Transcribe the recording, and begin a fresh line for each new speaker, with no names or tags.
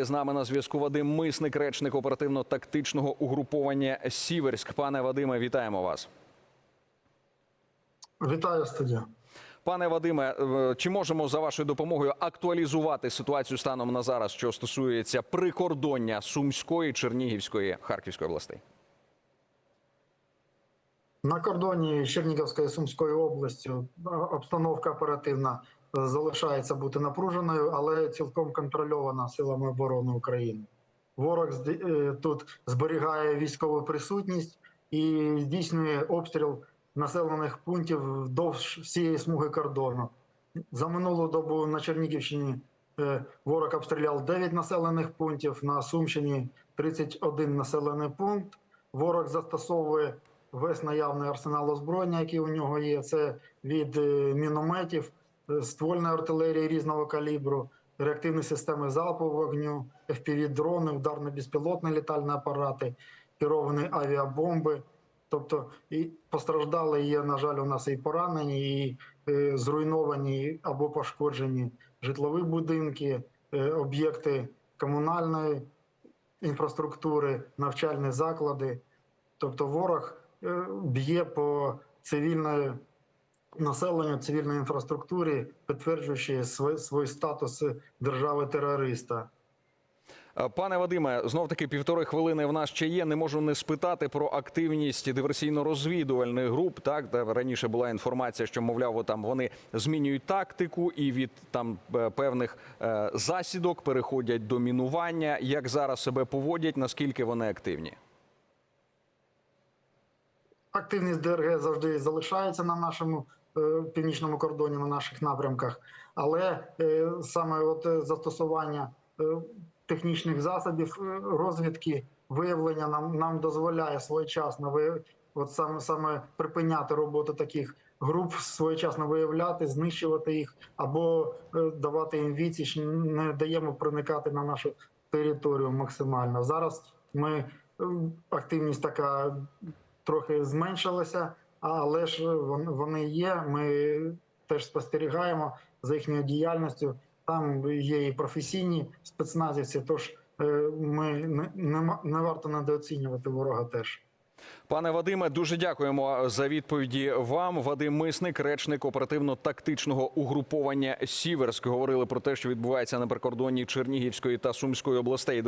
З нами на зв'язку Вадим Мисник, речник оперативно-тактичного угруповання Сіверськ. Пане Вадиме, вітаємо вас.
Вітаю студія.
Пане Вадиме, е, чи можемо за вашою допомогою актуалізувати ситуацію станом на зараз, що стосується прикордоння Сумської, Чернігівської, Харківської областей?
На кордоні Чернігівської і Сумської області е, обстановка оперативна залишається бути напруженою, але цілком контрольована силами оборони України. Ворог е, тут зберігає військову присутність і здійснює обстріл населених пунктів вдовж всієї смуги кордону. За минулу добу на Чернігівщині е, ворог обстріляв 9 населених пунктів, на Сумщині 31 населений пункт. Ворог застосовує весь наявний арсенал озброєння, який у нього є. Це від е, мінометів, е, ствольної артилерії різного калібру, реактивні системи залпового вогню, FPV-дрони, ударно-безпілотні літальні апарати, керовані авіабомби. Тобто і постраждали є, на жаль, у нас і поранені, і е, зруйновані або пошкоджені житлові будинки, е, об'єкти комунальної інфраструктури, навчальні заклади. Тобто ворог е, б'є по цивільної населенню, цивільній інфраструктурі, підтверджуючи свій, свій статус держави-терориста.
Е, Пане Вадиме, знов таки півтори хвилини в нас ще є. Не можу не спитати про активність диверсійно-розвідувальних груп. Так де раніше була інформація, що мовляв, там вони змінюють тактику і від там е, певних е, засідок переходять до мінування. Як зараз себе поводять? Наскільки вони активні?
Активність ДРГ завжди залишається на нашому е, північному кордоні, на наших напрямках, але е, саме от е, застосування технічних засобів розвідки, виявлення нам, нам дозволяє своєчасно ви, от саме, саме припиняти роботу таких груп, своєчасно виявляти, знищувати їх або давати їм відсіч, не даємо проникати на нашу територію максимально. Зараз ми активність така трохи зменшилася, але ж вони є. Ми теж спостерігаємо за їхньою діяльністю. Там є і професійні спецназівці, тож е, ми не, не, варто недооцінювати ворога теж.
Пане Вадиме, дуже дякуємо за відповіді вам. Вадим Мисник, речник оперативно-тактичного угруповання Сіверськ, говорили про те, що відбувається на прикордонні Чернігівської та Сумської областей.